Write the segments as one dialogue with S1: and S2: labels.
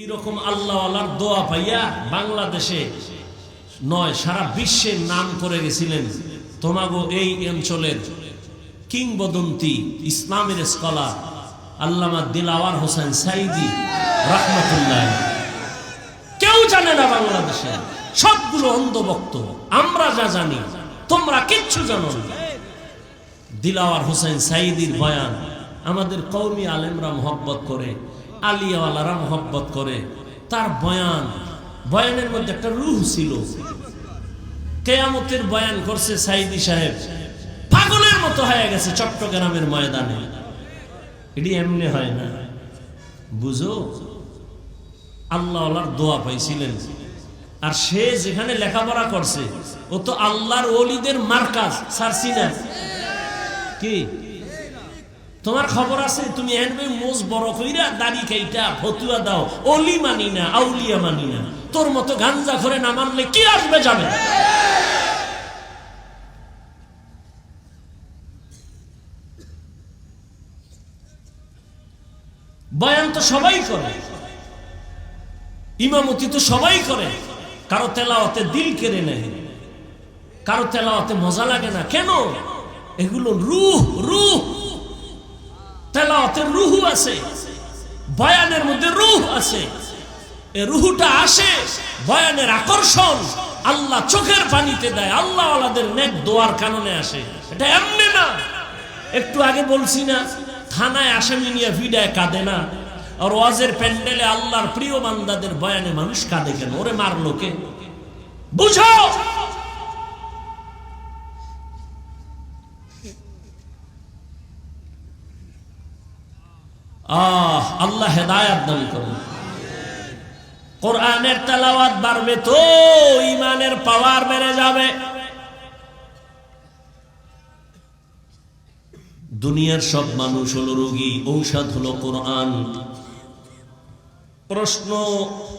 S1: এইরকম আল্লাহ আল্লাহর দোয়া পাইয়া বাংলাদেশে নয়, সারা বিশ্বের নাম করে গেছিলেন। তোমাগো এই অঞ্চলের কিংবদন্তি ইসলামের স্কলার আল্লামা দিলাওয়ার হোসেন সাইদি রহমতুল্লাহ। কেউ জানে না বাংলাদেশে সবগুলো অন্ধভক্ত। আমরা যা জানি, তোমরা কিচ্ছু জানো দিলাওয়ার হোসেন সাইদির বয়ান, আমাদের কৌমি আলেমরা মোহব্বত করে আলিয়াওয়ালারা মোহব্বত করে। তার বয়ান, বয়ানের মধ্যে একটা রুহ ছিল। কেয়ামতের বয়ান করছে সাইদি সাহেব। পাগলের মতো হয়ে গেছে চট্টগ্রামের ময়দানে। এটি এমনি হয় না। বুঝো আল্লাহর দোয়া পাইছিলেন। আর সে যেখানে লেখাপড়া করছে, ও তো আল্লাহর ওলিদের মার্কাজ সারছি না কি? তোমার খবর আছে, তুমি এনবে মোজ বড় কইরা দাড়ি খাইটা ফতুয়া দাও। অলি মানি না, আউলিয়া মানি না। তোর মতো গাঞ্জা করে না মানলে কি আসবে যাবে বয়ান তো সবাই করে। ইমামতি তো সবাই করে। কারও তেলাওয়াতে দিল কেড়ে নেয়। কারও তেলাওয়াতে মজা লাগে না। কেন? এগুলো রুহ রুহ। তেলাওয়াতের রুহু আছে, বয়ানের মধ্যে রুহ আছে। এ রুহুটা আসে, বয়ানের আকর্ষণ আল্লাহ চোখের পানিতে দেয় আল্লাহ নেক দোয়ার কারণে আসে। এটা এমনি না। একটু আগে বলছি না, থানায় আসামি নিয়ে ভিডায় কাঁদে না। আর ওয়াজের প্যান্ডেলে আল্লাহর প্রিয় বান্দাদের বয়ানে মানুষ কাঁদে কেন? ওরে মারলো কে? বুঝো! আহ, আল্লাহ হেদায়াত দান করুন। কোরআনের তেলাওয়াত বাড়বে তো ইমানের পাওয়ার বেড়ে যাবে। দুনিয়ার সব মানুষ হলো রোগী, ঔষধ হলো কোরআন। প্রশ্ন,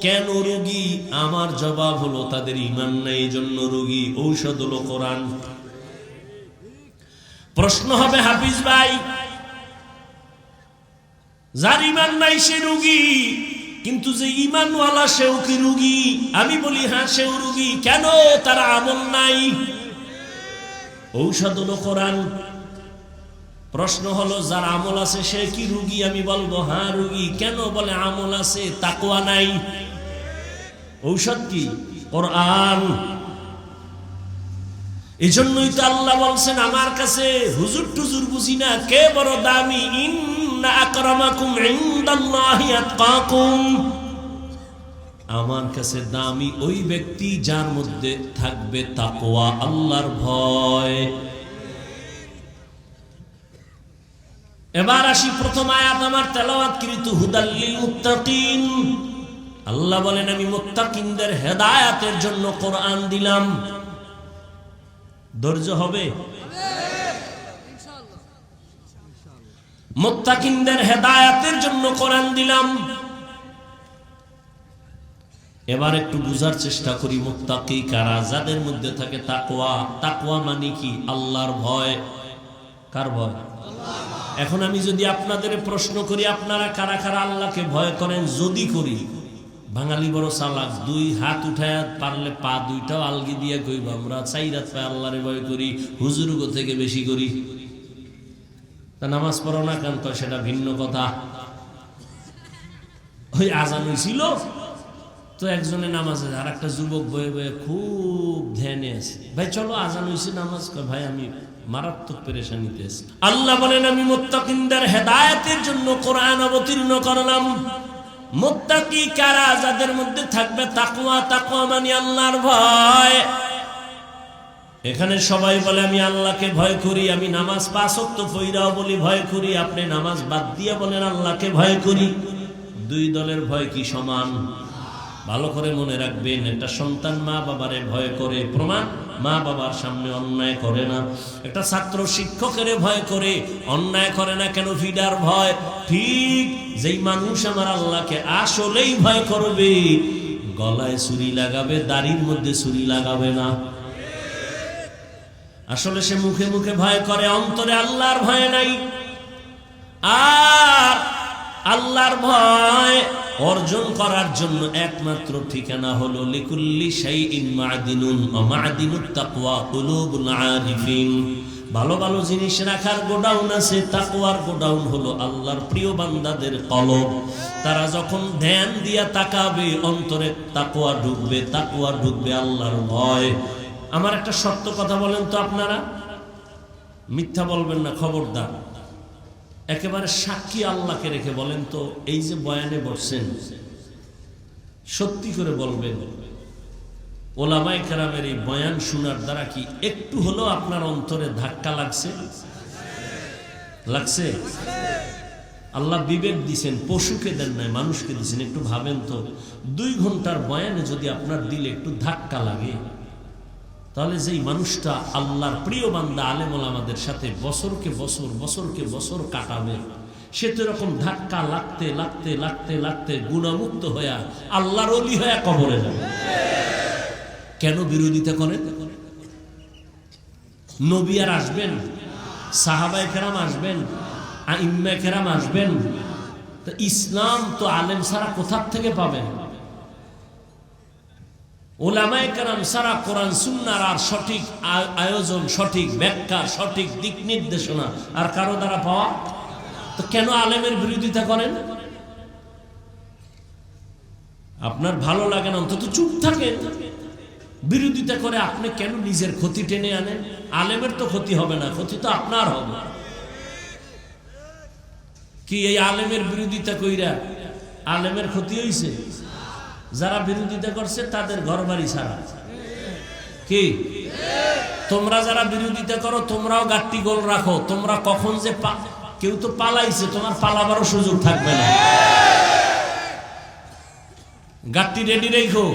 S1: কেন রোগী? আমার জবাব হলো, তাদের ইমান নাই, এই জন্য রোগী, ঔষধ হলো কোরআন। প্রশ্ন হবে হাফিজ ভাই যার ইমান নাই সে রুগী, কিন্তু যে ইমানওয়ালা সেও কি রুগী? আমি বলি হ্যাঁ সেও রুগী। কেন তার আমল নাই? ঔষধ হলো কোরআন। প্রশ্ন হলো, যার আমল আছে সে কি রুগী? আমি বলব হ্যাঁ রুগী। কেন বলে, আমল আছে তাকুয়া নাই? ঔষধ কি? কোরআন। এই জন্যই তো আল্লাহ বলছেন, আমার কাছে হুজুর টুজুর বুঝি না, কে বড় দামি? আমার কাছে দামি ওই ব্যক্তি যার মধ্যে থাকবে তাকওয়া, আল্লাহর ভয়। এবার আসি প্রথম আয়াত আমার তেলাওয়াত কৃত হুদাল্লিল মুত্তাকিন। আল্লাহ বলেন, আমি মুত্তাকিনদের হেদায়াতের জন্য কোরআন দিলাম। ধৈর্য হবে? মোত্তাকিনদের হেদায়াতের জন্য কোরআন দিলাম। এবার একটু বুঝার চেষ্টা করি, মুত্তাকি কারা যাদের মধ্যে থাকে তাকওয়া। তাকওয়া মানে কি? আল্লাহর ভয়। কার ভয়? এখন আমি যদি আপনাদের প্রশ্ন করি, আপনারা কারা কারা আল্লাহকে ভয় করেন? যদি করি, বাঙালি বড় চালাক, দুই হাত উঠায় পারলে পা দুইটাও আলগি দিয়ে কইব, আমরা চাই রাত আল্লাহরে ভয় করি হুজুরগো থেকে বেশি করি। তা নামাজ পড়ো না কেন? কয় সেটা ভিন্ন কথা। ওই আজান হয়েছিল তো একজনে নামাজে আর একটা যুবক বয়ে বয়ে খুব ধ্যানে আছে। ভাই, চলো, আজান হয়েছে নামাজ কয় ভাই, আমি মারাত্মক পেরেশানিতে আছি। আল্লাহ বলেন, আমি মোত্তাকিনদের হেদায়েতের জন্য কোরআন অবতীর্ণ করলাম। মোত্তাকি কারা, যাদের মধ্যে থাকবে তাকুয়া তাকুয়া মানে আল্লাহর ভয়। এখানে সবাই বলে, আমি আল্লাহকে ভয় করি, আমি নামাজ পাঁচক্ত ফইরাও বলি, ভয় করি। আপনি নামাজ বাদ দিয়ে বলেন, আল্লাহকে ভয় করি। দুই দলের ভয় কি সমান? ভালো করে মনে রাখবেন, একটা সন্তান মা বাবারে ভয় করে, প্রমাণ মা বাবার সামনে অন্যায় করে না। একটা ছাত্র শিক্ষকের ভয় করে, অন্যায় করে না কেন? ফিডার ভয়। ঠিক যেই মানুষ আমার আল্লাহকে আসলেই ভয় করবে, গলায় ছুরি লাগাবে, দাড়ির মধ্যে ছুরি লাগাবে না। আসলে সে মুখে মুখে ভয় করে, অন্তরে আল্লাহর ভয় নাই। আর আল্লাহর ভয় অর্জন করার জন্য একমাত্র ঠিকানা হলো, লিকুল্লি কুলুবুল আরিফিন। ভালো ভালো জিনিস রাখার গোডাউন আছে, তাকওয়ার গোডাউন হলো আল্লাহর প্রিয় বান্দাদের কলব। তারা যখন ধ্যান দিয়া তাকাবে, অন্তরে তাকওয়া ঢুকবে তাকওয়া ঢুকবে আল্লাহর ভয়। আমার একটা সত্য কথা বলেন তো আপনারা। মিথ্যা বলবেন না, খবরদার। একেবারে সাক্ষী আল্লাহকে রেখে বলেন তো, এই যে বয়ানে বসছেন, সত্যি করে বলবেন। ওলামাই কেরামের এই বয়ান শোনার দ্বারা কি একটু হলেও আপনার অন্তরে ধাক্কা লাগছে? লাগছে? আল্লাহ বিবেক দিছেন, পশুকে দেন নাই, মানুষকে দিছেন, একটু ভাবেন তো। দুই ঘণ্টার বয়ানে যদি আপনার দিলে একটু ধাক্কা লাগে তাহলে যেই মানুষটা আল্লাহর প্রিয় বান্দা, আলেমল আমাদের সাথে বছরকে বছর বছরকে বছর কাটাবে। সে তো এরকম ধাক্কা লাগতে লাগতে লাগতে লাগতে গুণামুক্ত হইয়া আল্লাহর অলি হইয়া কবরে যাবে কেন বিরোধিতা করেন নবী আর আসবেন সাহাবাই কেরাম আসবেন ইম্মা কেরাম আসবেন। তো ইসলাম তো আলেম সারা কোথার থেকে পাবেন? ওলামায় কেরাম সারা কোরআন সুন্নার আর সঠিক আয়োজন, সঠিক ব্যাখ্যা সঠিক দিক নির্দেশনা আর কারও দ্বারা পাওয়া? তো কেন আলেমের বিরোধিতা করেন? আপনার ভালো লাগে না, অন্তত চুপ থাকেন। বিরোধিতা করে আপনি কেন নিজের ক্ষতি টেনে আনেন? আলেমের তো ক্ষতি হবে না, ক্ষতি তো আপনার হবে। কি এই আলেমের বিরোধিতা কইরা আলেমের ক্ষতি হইছে? যারা বিরোধিতা করছে, তাদের ঘর বাড়ি ছাড়া। কি? তোমরা যারা বিরোধিতা করো, তোমরাও গাট্টি গোল রাখো। তোমরা কখন যে কেউ তো পালাইছে, তোমার পালাবারও সুযোগ থাকবে না। গাট্টি রেডি রেখো।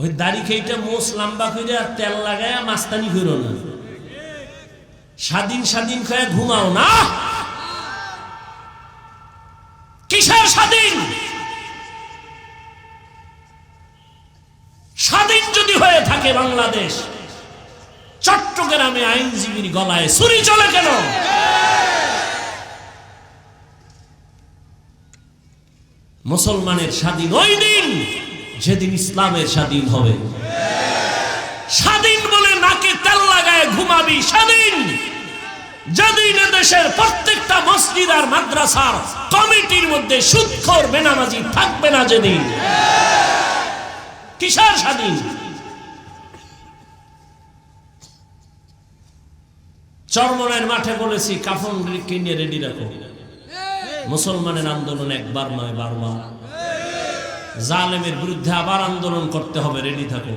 S1: ওই দাড়ি খেইটা মোষ লম্বা করে আর তেল লাগায় মাস্তানি করো না। স্বাধীন স্বাধীন খেয়ে ঘুমাও না। কিসের স্বাধীন? থাকে বাংলাদেশ। চট্টগ্রামে আইনজীবীর গলায় ছুরি চলে কেন? মুসলমানের স্বাধীন ওই দিন যেদিন ইসলামের স্বাধীন হবে। স্বাধীন বলে নাকে তেল লাগায় ঘুমাবি স্বাধীন যেদিন দেশের প্রত্যেকটা মসজিদ আর মাদ্রাসার কমিটির মধ্যে সুৎখর বেনামাজি থাকবে না যেদিন। কিসের স্বাধীন? চরমনের মাঠে বলেছি, কাফন কিনে রেডি রাখো। মুসলমানের আন্দোলন একবার নয়, বারবার। জালেমের বিরুদ্ধে আবার আন্দোলন করতে হবে রেডি থাকো।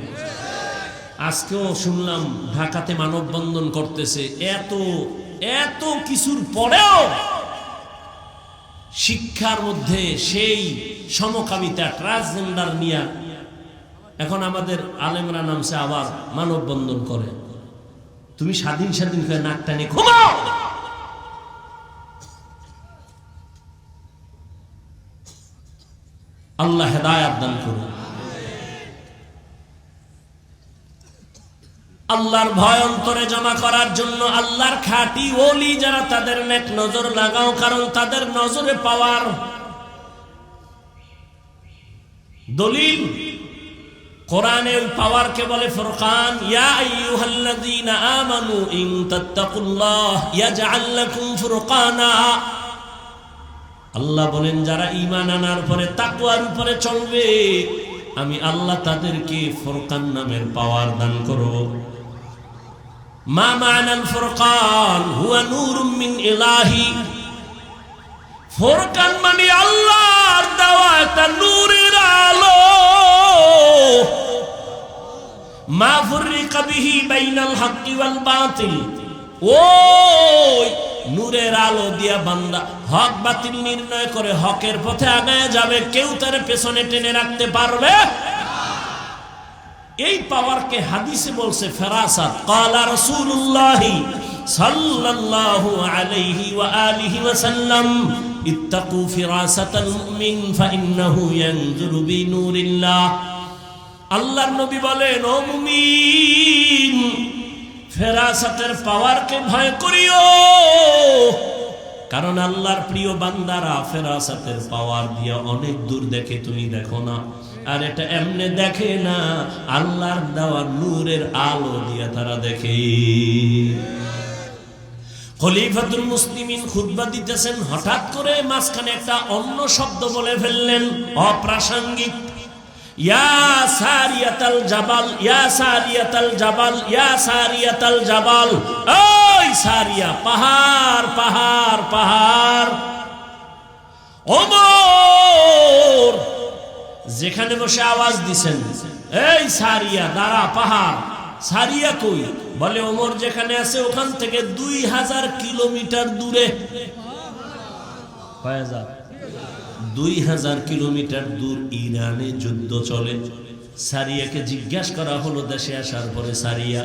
S1: আজকেও শুনলাম, ঢাকাতে মানববন্ধন করতেছে। এত এত কিছুর পরেও শিক্ষার মধ্যে সেই সমকামিতা ট্রান্সজেন্ডার নিয়ে এখন আমাদের আলেমরা নামছে আবার মানববন্ধন করে। তুমি স্বাধীন স্বাধীন করে নাক টানে ঘুমাও। আল্লাহ হেদায়াত দান করুন। আল্লাহর ভয় অন্তরে জমা করার জন্য আল্লাহর খাটি ওলি যারা তাদের নেক নজর লাগাও, কারণ তাদের নজরে পাওয়ার দলিল কোরআনে ওই পাওয়ারকে বলে ফুরকান, ইয়া আইয়ুহাল্লাযীনা আমানু ইন তাত্তাকুল্লাহ ইয়াজআল লাকুম ফুরকানা। আল্লাহ বলেন, যারা ঈমান আনার পরে তাকওয়ার উপরে চলবে, আমি আল্লাহ তাদেরকে ফুরকান নামের পাওয়ার দান করব। মা মানাল ফুরকান, হুয়া নূরুম মিন ইলাহি। ফুরকান মানে আল্লাহর দেওয়া একটা নূরের মা ফুররিকা বিহি নূরের আলো দিয়া বান্দা হক বাতিল নির্ণয় করে হকের পথে আগায় যাবে, কেউ তার পেছনে টেনে রাখতে পারবে? এই পাওয়ারকে হাদিসে বলছে ফেরাসাত, কালা রাসূলুল্লাহ সাল্লাল্লাহু আলাইহি ওয়া আলিহি ওয়া আল্লাহর নবী বলেন, ও মুমিন, ফেরাসাতের পাওয়ারকে ভয় করিও, কারণ আল্লাহর প্রিয় বান্দারা ফেরাসাতের পাওয়ার দিয়ে অনেক দূর দেখে তুমি দেখো না। আর এটা এমনে দেখে না, আল্লাহর দেওয়া নূরের আলো দিয়ে তারা দেখে। খলিফাতুল মুসলিমিন খুতবা দিতেছেন, হঠাৎ করে মাঝখানে একটা অন্য শব্দ বলে ফেললেন, অপ্রাসঙ্গিক। ইয়া পাহাড় পাহাড় পাহাড়। যেখানে বসে আওয়াজ দিছেন। এই সারিয়া, দাঁড়া, পাহাড়। সারিয়া কই? বলে ওমর যেখানে আছে, ওখান থেকে দুই হাজার কিলোমিটার দূরে। কয় হাজার দুই হাজার কিলোমিটার দূর ইরানে যুদ্ধ চলে। সারিয়াকে জিজ্ঞাসা করা হলো, দেশে আসার পরে সারিয়া,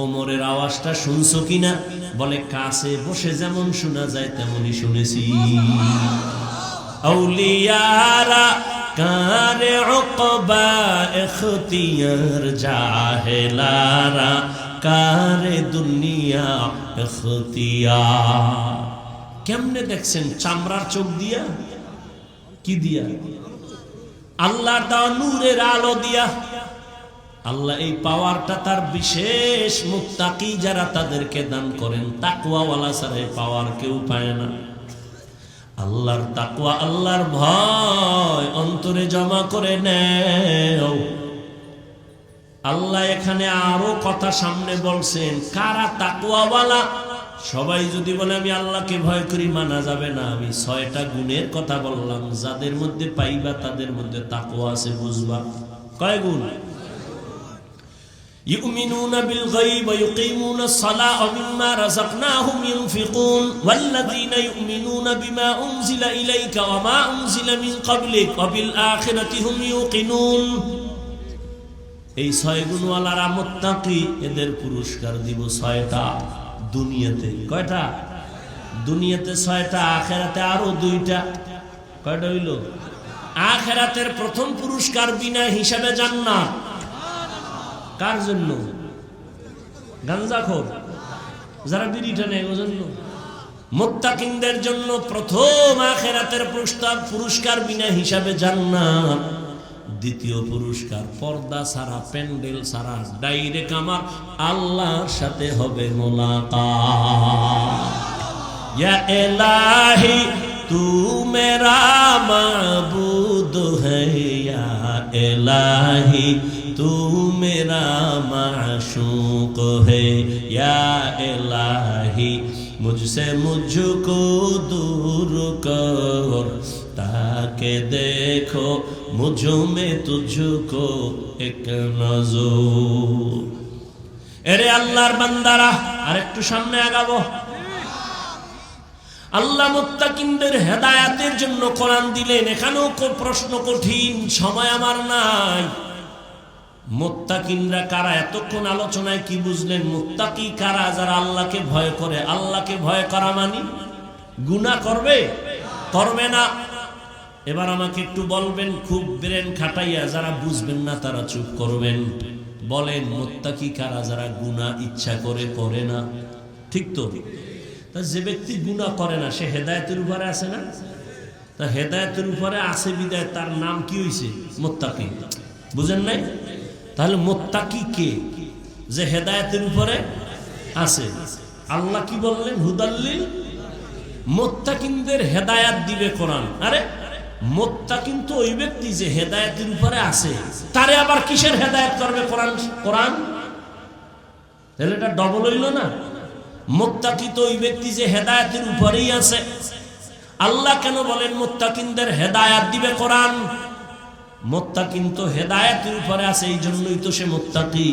S1: ওমরের আওয়াজটা শুনছো কিনা? বলে, কাছে বসে যেমন শোনা যায়, তেমনই শুনেছি। কারে কারে দুনিয়া কেমনে দেখছেন চামড়ার চোখ দিয়া? কি দিয়া? আল্লাহর দেওয়া নূরের আলো দিয়া। আল্লাহ এই পাওয়ারটা তার বিশেষ মুক্তাকি যারা তাদেরকে দান করেন তাকুয়াওয়ালা ছাড়া এই পাওয়ার কেউ পায় না। আল্লাহর তাকুয়া আল্লাহর ভয় অন্তরে জমা করে নেও। আল্লাহ এখানে আরও কথা সামনে বলছেন, কারা তাকুয়াওয়ালা সবাই যদি বলে আমি আল্লাহকে ভয় করি মানা যাবে না আমি ছয়টা গুণের কথা বললাম যাদের মধ্যে পাইবা তাদের মধ্যে তাকুয়া আছে বুঝবা কয় গুণ يؤمنون بالغيب ويقيمون الصلاة ومما رزقناهم ينفقون والذين يؤمنون بما أنزل إليك وما أنزل من قبلك وبالآخرة هم يوقنون এই ছয় গুণওয়ালারা মোত্তাকি এদের পুরস্কার দিব ছয়টা দুনিয়াতে। কয়টা? দুনিয়াতে ছয়টা, আখেরাতে আরও দুইটা। কয়টা হইল? আখেরাতের প্রথম পুরস্কার বিনা হিসাবে যান না কার জন্য? গাঞ্জাখোর যারা বিড়ি টানে ও জন্য। মোত্তাকিনদের জন্য প্রথম আখেরাতের পুরস্কার পুরস্কার বিনা হিসাবে জান্নাত। দ্বিতীয় পুরস্কার, পর্দা সারা প্যান্ডেল সারা ডাইরেক্ট আমার আল্লাহর সাথে হবে মোলাকা এলাহি তু মেরা মাবুদ হলাহি এলাহি তু মেরা মাশুক হলাহি এলাহি, মুঝসে মুঝকো দূর কর। मुझको दूर कर ताके देखो मुझ में तुझको एक नजर এরে আল্লাহর বান্দারা আরেকটু সামনে আগাবো আল্লাহ মুত্তাকিনদের হেদায়াতের জন্য কোরআন দিলেন এখানেও কো- প্রশ্ন কঠিন সময় আমার নাই মুত্তাকিনরা কারা এতক্ষণ আলোচনায় কি বুঝলেন মুত্তাকি কারা যারা আল্লাহকে ভয় করে আল্লাহকে ভয় করা মানি গুনাহ করবে করবে না এবার আমাকে একটু বলবেন, খুব ব্রেন খাটাইয়া যারা বুঝবেন না তারা চুপ করবেন। বলেন, মোত্তাকি কারা যারা গুণা ইচ্ছা করে করে না? ঠিক তো? তা যে ব্যক্তি গুণা করে না, সে হেদায়তের উপরে আছে না? তা হেদায়তের উপরে আছে বিদায়, তার নাম কি হয়েছে মোত্তাকি। বুঝেন নাই? তাহলে মোত্তাকি কে? যে হেদায়তের উপরে আছে। আল্লাহ কি বললেন? হুদাল্লিল মোত্তাকিনদের হেদায়াত দিবে কোরআন। আরে মোত্তাকিন কিন্তু ওই ব্যক্তি যে হেদায়তের উপরে আছে, তারে আবার কিসের হেদায়ত করবে কোরআন? কোরআন? তাহলে এটা ডবল হইল না? মোত্তাকি তো ওই ব্যক্তি যে হেদায়তের উপরেই আছে। আল্লাহ কেন বলেন মোত্তাকিনদের হেদায়াত দিবে কোরআন? মোত্তাকিন তো হেদায়েতের উপরে আছে, এই জন্যই তো সে মোত্তাকি।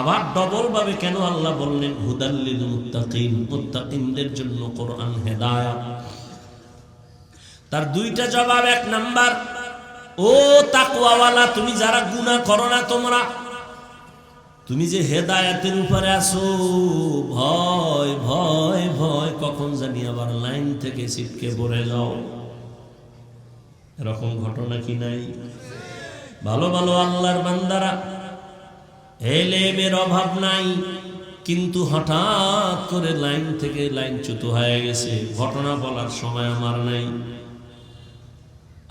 S1: আবার ডবল ভাবে কেন আল্লাহ বললেন হুদাল্লিল মুত্তাকিন মুত্তাকিনদের জন্য কোরআন হেদায়াত। তার দুইটা জবাব, এক নাম্বার, ও তাকওয়াওয়ালা, তুমি যারা গুনাহ করো না তোমরা, তুমি যে হেদায়াতের উপরে আছো, ভয় ভয় ভয়, কখন জানি আবার লাইন থেকে ছিটকে পড়ে যাও। এরকম ঘটনা কি নাই? ভালো ভালো আল্লাহর বান্দারা, এলেমের অভাব নাই, কিন্তু হঠাৎ করে লাইন থেকে লাইন লাইনচ্যুত হয়ে গেছে। ঘটনা বলার সময় আমার নাই।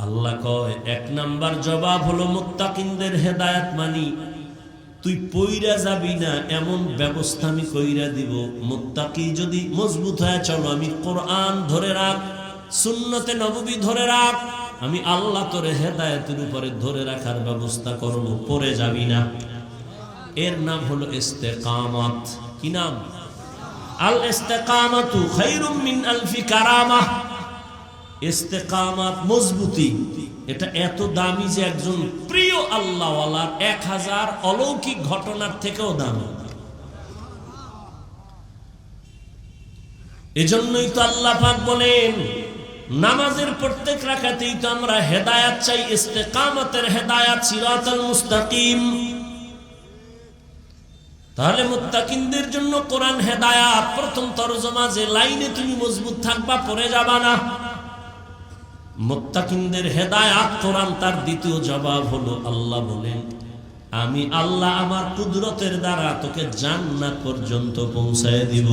S1: আল্লাহ কয়, এক নাম্বার জবাব হলো মুত্তাকিনদের হেদায়াত মানি। তুই পইরা যাবি না, এমন ব্যবস্থা আমি কইরা দিব। মুত্তাকি যদি মজবুত হয়ে চলো, আমি কোরআন ধরে রাখ, সুন্নতে নববী ধরে রাখ, আমি আল্লাহ তোরে হেদায়েতের উপরে ধরে রাখার ব্যবস্থা করব পরে যাবি না। এর নাম হলো ইস্তেকামত। কি নাম? আল ইস্তেকামাতু খায়রুম মিন আলফি কারামাহ ইস্তেকামাত মজবুতি। এটা এত দামি যে একজন প্রিয় এক হাজার অলৌকিক ঘটনার থেকেও দামি। এজন্যই তো আল্লাহ পাক বলেন, নামাজের প্রত্যেক রাখাতেই তো আমরা হেদায়াত চাই, ইস্তেকামতের হেদায়াত সিরাতাল মুস্তাকিম। তাহলে মুত্তাকিনদের জন্য কোরআন হেদায়াত, প্রথম তরজমা যে লাইনে তুমি মজবুত থাকবা পরে যাবা না। মুত্তাকিনদের হেদায়াত কোরআন তার দ্বিতীয় জবাব হলো, আল্লাহ বলেন, আমি আল্লাহ আমার কুদরতের দ্বারা তোকে জান্নাত পর্যন্ত পৌঁছায় দিব।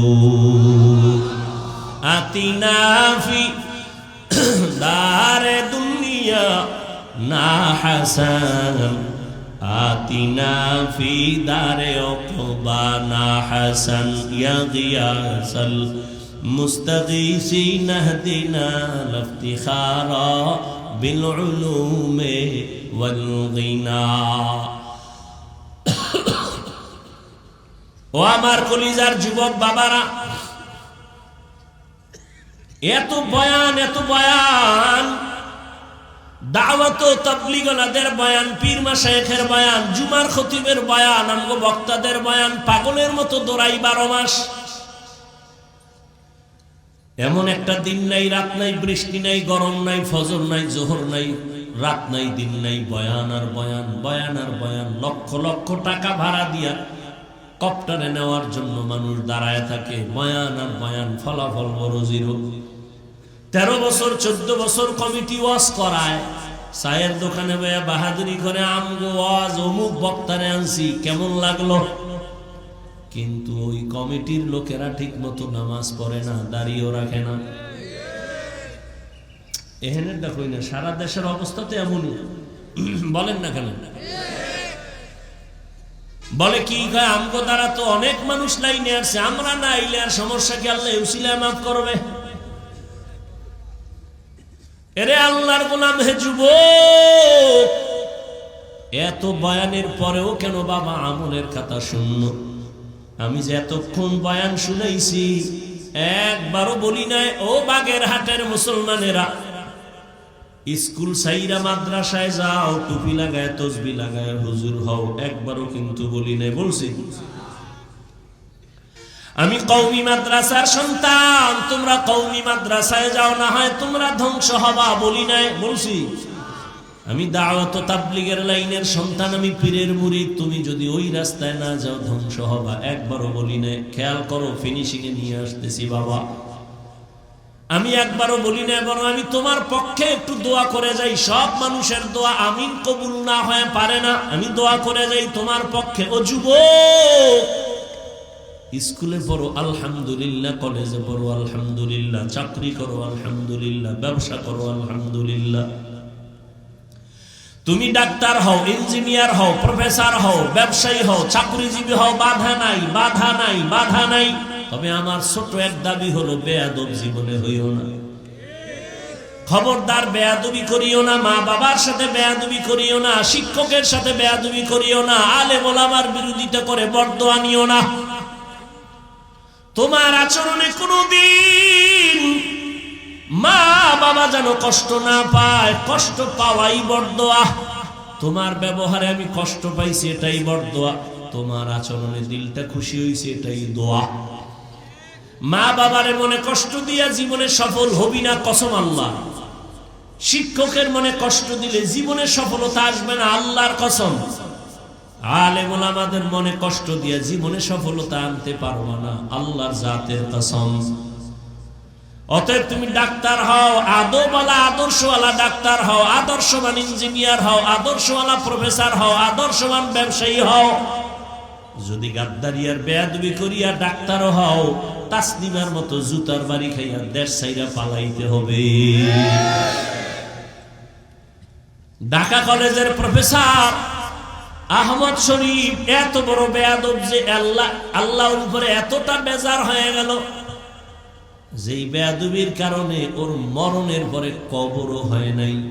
S1: আতিনা ফি দারে দুনিয়া না হাসান। আতিনা ফি দারে ওকবা না হাসান। ইয়া গিয়াসাল। مستغيثين اهدنا الافتخارا بالعلوم والغنى ও আমার কলিজার যুবক বাবারা এত বয়ান এত বয়ান দাওয়াত তবলিগলাদের বয়ান পীর মাসায়েখের বয়ান জুমার খতিবের বয়ান আমগো বক্তাদের বয়ান পাগলের মতো দৌড়াই বারো মাস এমন একটা দিন নাই, রাত নাই, বৃষ্টি নাই, গরম নাই, ফজর নাই, জোহর নাই, রাত নাই, দিন নাই, বয়ান আর বয়ান বয়ান আর বয়ান, লক্ষ লক্ষ টাকা ভাড়া দিয়া কপ্টারে নেওয়ার জন্য মানুষ দাঁড়ায় থাকে, বয়ান আর বয়ান, ফলাফল বড় জিরো। তেরো বছর, চোদ্দ বছর কমিটি ওয়াজ করায়, চায়ের দোকানে বয়া বাহাদুরি করে, আমগো ওয়াজ অমুক বক্তারে আনছি, কেমন লাগল? কিন্তু ওই কমিটির লোকেরা ঠিক মতো নামাজ পড়ে না দাঁড়িয়েও রাখে না। এহেনের দেখই না, সারা দেশের অবস্থা তো এমনই। বলেন না কেন? বলে কি, কয়, আমগো দ্বারা তো অনেক মানুষ লাইনে আসছে আমরা না আইলে আর সমস্যা কি, আল্লাহ উসিলায় মাফ করবে? এরে আল্লাহর গোলাম হে যুবক, এত বয়ানের পরেও কেন বাবা আমলের কথা শূন্য আমি যে এতক্ষণ বয়ান শুনাইছি, একবারও বলি নাই, ও বাগের হাটের মুসলমানেরা, স্কুল সাইরা মাদ্রাসায় যাও, টুপি লাগায়, তসবি লাগায়, হুজুর হও। একবারও কিন্তু বলি নাই, বলছি। আমি কৌমি মাদ্রাসার সন্তান, তোমরা কৌমি মাদ্রাসায় যাও, না হয় তোমরা ধ্বংস হবা বলি নাই, বলছি। আমি দাওয়াত তাবলিগের লাইনের সন্তান, আমি পীরের মুড়ি তুমি যদি ওই রাস্তায় না যাও, ধ্বংস হবা। একবারও বলি না খেয়াল করো ফিনিশিং এ নিয়ে আসতেছি, বাবা। আমি একবারও বলি না বরং আমি তোমার পক্ষে একটু দোয়া করে যাই। সব মানুষের দোয়া আমিন কবুল না হয়ে পারে না। আমি দোয়া করে যাই তোমার পক্ষে। ও যুব স্কুলে পড়ো, আলহামদুলিল্লাহ। কলেজে পড়ো, আলহামদুলিল্লাহ। চাকরি করো, আলহামদুলিল্লাহ। ব্যবসা করো, আলহামদুলিল্লাহ। তুমি ডাক্তার হও, ইঞ্জিনিয়ার হও, প্রফেসর হও, ব্যবসায়ী হও, চাকরিজীবী হও, বাধা নাই বাধা নাই বাধা নাই। তবে আমার ছোট এক দাবি হলো, বেয়াদব জীবনে হইও না। খবরদার বেয়াদবি করিও না মা বাবার সাথে বেয়াদবি করিও না, শিক্ষকের সাথে বেয়াদবি করিও না আলে বলামার বিরোধিতা করে বর্দোয়া আনিও না। তোমার আচরণে কোনোদিন মা বাবা যেন কষ্ট না পায়, কষ্ট পাওয়াই বরদোয়া। তোমার ব্যবহারে আমি কষ্ট পাইছি, এটাই বরদোয়া। তোমার আচরণে দিলটা খুশি হয়েছে এটাই দোয়া। মা বাবারে মনে কষ্ট দিয়া জীবনে সফল হবি না, কসম আল্লাহ। শিক্ষকের মনে কষ্ট দিলে জীবনে সফলতা আসবে না, আল্লাহর কসম। আলেমুল আমাদের মনে কষ্ট দিয়া জীবনে সফলতা আনতে পারব না, আল্লাহর জাতের কসম। অতএব তুমি ডাক্তার হও, আদবওয়ালা, আদর্শওয়ালা ডাক্তার হও, আদর্শবান ইঞ্জিনিয়ার হও, আদর্শওয়ালা প্রফেসর হও, আদর্শবান ব্যবসায়ী হও। যদি গাদ্দারি আর বেয়াদবি করিয়া ডাক্তারও হও, তাসনিমার মতো জুতার বাড়ি খাইয়া দেশ সাইরা পালাইতে হবে। ঢাকা কলেজের প্রফেসর আহমদ শরীফ, এত বড় বেয়াদব যে আল্লাহ, আল্লাহর উপরে এতটা বেজার হয়ে গেল। যেই বেয়াদবির কারণে ওর মরণের পরে কবরও হয় নাই।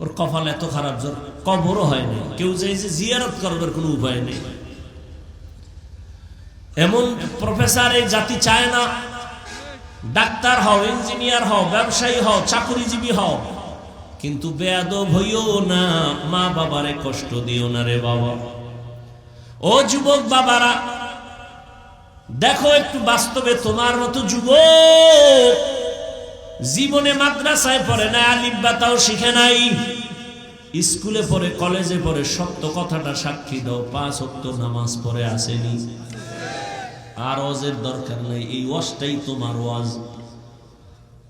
S1: ওর কপাল এত খারাপ জোর কবরও হয় নাই। কেউ চাইছে জিয়ারত করবার কোনো উপায় নেই। এমন প্রফেসর এই জাতি চায় না। ডাক্তার হও, ইঞ্জিনিয়ার হও, ব্যবসায়ী হও, চাকরিজীবী হও। কিন্তু বেয়াদব হইও না মা বাবারে কষ্ট দিও না রে বাবা। ও যুবক বাবারা দেখো একটু বাস্তবে তোমার মতো যুব জীবনে মাদ্রাসায় পড়ে না আলিব্বাতাও শিখে নাই। স্কুলে পড়ে, কলেজে পড়ে সত্য কথাটা সাক্ষী দাও, পাঁচ অক্ত নামাজ পড়ে আসেনি। আর ওয়াজের দরকার নাই, এই ওয়াজটাই তোমার ওয়াজ।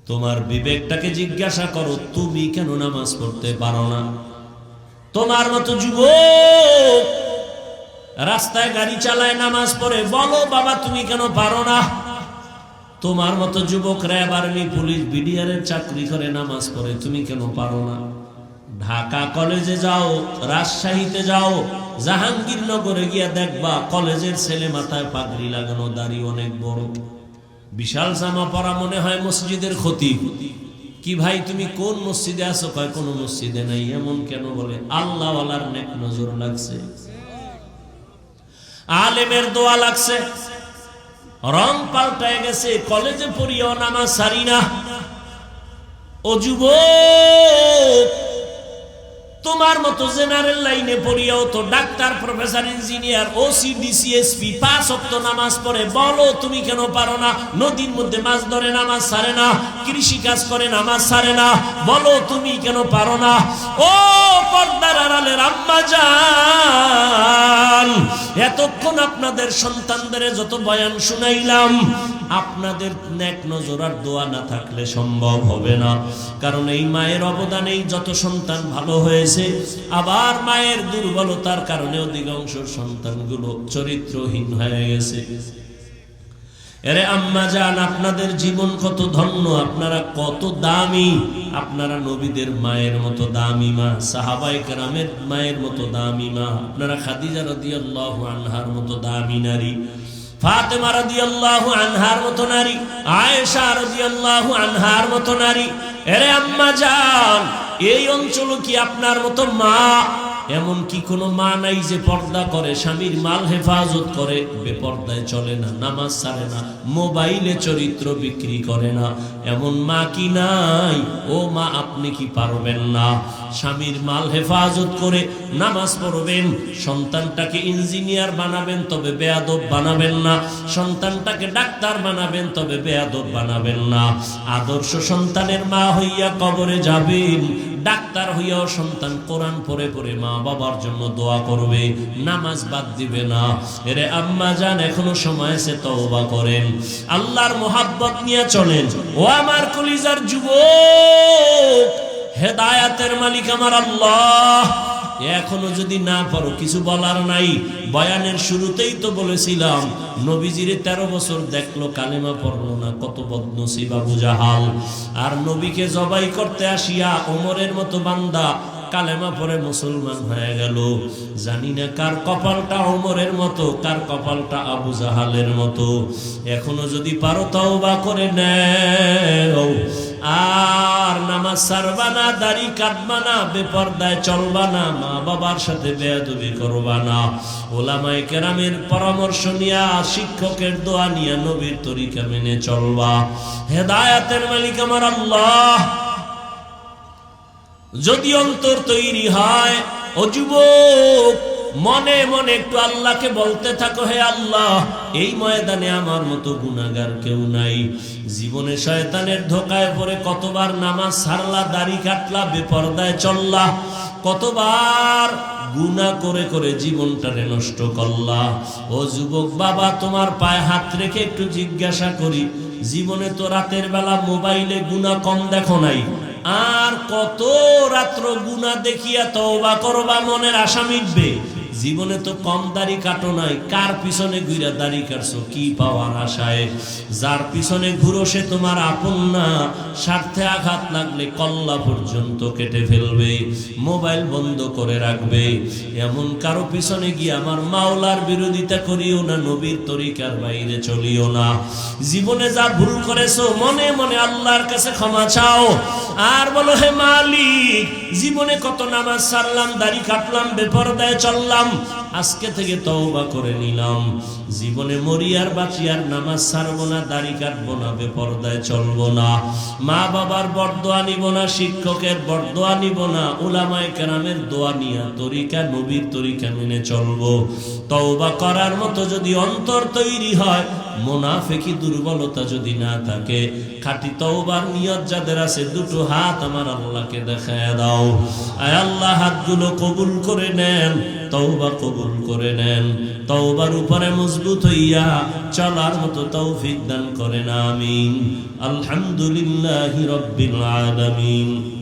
S1: তোমার বিবেকটাকে জিজ্ঞাসা করো, তুমি কেন নামাজ পড়তে পারো না? তোমার মতো যুবক রাস্তায় গাড়ি চালায়, নামাজ পড়ে। বলো, বাবা, তুমি কেন পারো না? তোমার মতো যুবক র্যাব পুলিশ বিডিআরের চাকরি করে, নামাজ পড়ে। তুমি কেন পারো না? ঢাকা কলেজে যাও, রাজশাহীতে যাও, জাহাঙ্গীরনগরে গিয়া দেখবা, কলেজের ছেলে মাথায় পাগড়ি লাগানো, দাড়ি অনেক বড়। বিশাল জামা পরা মনে হয় মসজিদের ক্ষতি। কি ভাই, তুমি কোন মসজিদে আছো? কয়, কোন মসজিদে নাই। এমন কেন বলে? আল্লাহ নেক নজর লাগছে। আলেমের দোয়া লাগছে। রং পাল্টায় গেছে, কলেজে পড়িও নামাজ সারি না। ও যুবক, তোমার মতো জেনারেল লাইনে পড়িয়াও তো doctor, professor, engineer O C D C S P পাঁচ অক্ত নামাজ পড়ে। বলো, তুমি কেন পারো না? নদীর মধ্যে মাছ ধরে নামাজ সারে না কৃষি কাজ করে নামাজ সারে না। বলো, তুমি কেন পারো না? ও পর্দার আড়ালের আম্মা যান এতক্ষণ আপনাদের সন্তানদের যত বয়ান শুনাইলাম, আপনাদের নেক নজর আর দোয়া না থাকলে সম্ভব হবে না। কারণ এই মায়ের অবদানেই যত সন্তান ভালো হয়েছে, আবার মায়ের দুর্বলতার কারণে অধিকাংশ সন্তানগুলো চরিত্রহীন হয়ে গেছে। এরে আম্মা যান আপনাদের জীবন কত ধন্য, আপনারা কত দামি। আপনারা নবীদের মায়ের মতো দামি মা সাহাবাই কেরামের মায়ের মতো দামি মা। আপনারা খাদিজা রাদিয়াল্লাহু আনহার মতো দামি নারী। আনহার মতো নারী। আয়েশা আনহার মতো নারী। এরে আম্মা এই অঞ্চল কি আপনার মতো মা? এমন কি কোনো মা নাই যে পর্দা করে, স্বামীর মাল হেফাজত করে, বেপর্দায় চলে না, নামাজ ছাড়ে না, মোবাইলে চরিত্র বিক্রি করে না। এমন মা কি নাই? ও মা, আপনি কি পারবেন না? স্বামীর মাল হেফাজত করে নামাজ পড়বেন, সন্তানটাকে ইঞ্জিনিয়ার বানাবেন, তবে বেয়াদব বানাবেন না। সন্তানটাকে ডাক্তার বানাবেন, তবে বেয়াদব বানাবেন না। আদর্শ সন্তানের মা হইয়া কবরে যাবেন, ডাক্তার হইয়াও সন্তান কোরআন পরে পরে মা বাবার জন্য দোয়া করবে, নামাজ বাদ দিবে না। এরে আম্মা যান, এখনও সময় আছে, তওবা করেন। আল্লাহর মোহাব্বত নিয়ে চলেন। ও আমার কলিজার যুবক হেদায়াতের মালিক আমার আল্লাহ। এখনও যদি না পারো, কিছু বলার নাই। বয়ানের শুরুতেই তো বলেছিলাম, নবীজিরে তেরো বছর দেখল, কালেমা পড়ল না, কত বদনসিব বাবু জাহাল। আর নবীকে জবাই করতে আসিয়া ওমরের মতো বান্দা কালেমা পরে মুসলমান হয়ে গেল। জানি না কার কপালটা ওমরের মতো, কার কপালটা আবু জাহালের মতো। এখনও যদি পারো তাও বা করে নেও। আর নামাজ সারবা না, দাড়ি কাটবা না, বেপর্দায় চলবা না মা বাবার সাথে বেয়াদবি করবা না। ওলামাই কেরামের পরামর্শ নিয়া, শিক্ষকের দোয়া নিয়া নবীর তরিকা মেনে চলবা। হেদায়াতের মালিক আমার আল্লাহ। যদি অন্তর তৈরি হয় ও যুবক মনে মনে একটু আল্লাহকে বলতে থাকো, হে আল্লাহ, এই ময়দানে আমার মতো গুণাগার কেউ নাই। জীবনে শয়তানের ধোকায় পড়ে কতবার নামাজ সারলা, দাড়ি কাটলা, বেপর্দায় চললা, কতবার গুণা করে করে জীবনটারে নষ্ট করলা। ও যুবক বাবা, তোমার পায়ে হাত রেখে একটু জিজ্ঞাসা করি, জীবনে তো রাতের বেলা মোবাইলে গুণা কম দেখো নাই। আর কত রাত্র গুণা দেখিয়া তওবা করবা মনের আশা মিটবে? জীবনে তো কম দাড়ি কাটো নাই, কার পিছনে ঘুরা দাড়ি কাটছো, কি পাওয়ার আশায়? যার পিছনে ঘুরো সে তোমার আপন না, স্বার্থে আঘাত লাগলে কল্লা পর্যন্ত কেটে ফেলবে, মোবাইল বন্ধ করে রাখবে। এমন কারও পিছনে গিয়ে আমার মাওলার বিরোধিতা করিও না, নবীর তরিকার বাইরে চলিও না। জীবনে যা ভুল করেছ, মনে মনে আল্লাহর কাছে ক্ষমা চাও। আর বলো, হে মালিক, জীবনে কত নামাজ সারলাম, দাড়ি কাটলাম, বেপরদায় চললাম আজকে থেকে তওবা করে নিলাম। জীবনে মরি আর বাঁচি আর নামাজ ছাড়বো না, দাড়ি কাটবো না, বেপরদায় চলবো না। মা বাবার বরদোয়া নিব না, শিক্ষকের বরদোয়া নিব না ওলামায় কেরামের দোয়া নিয়া তরিকা, নবীর তরিকা মেনে চলবো। তওবা করার মতো যদি অন্তর তৈরি হয় মোনাফেকি দুর্বলতা যদি না থাকে, খাটি তওবার নিয়ত যাদের আছে, দুটো হাত আমার আল্লাহকে দেখায় দাও। আয় আল্লাহ, হাতগুলো কবুল করে নেন, তওবা কবুল করে নেন। তওবার উপরে মজবুত হইয়া চলার মতো তৌফিক দান করেন, আমিন। আলহামদুলিল্লাহি রাব্বিল আলামিন।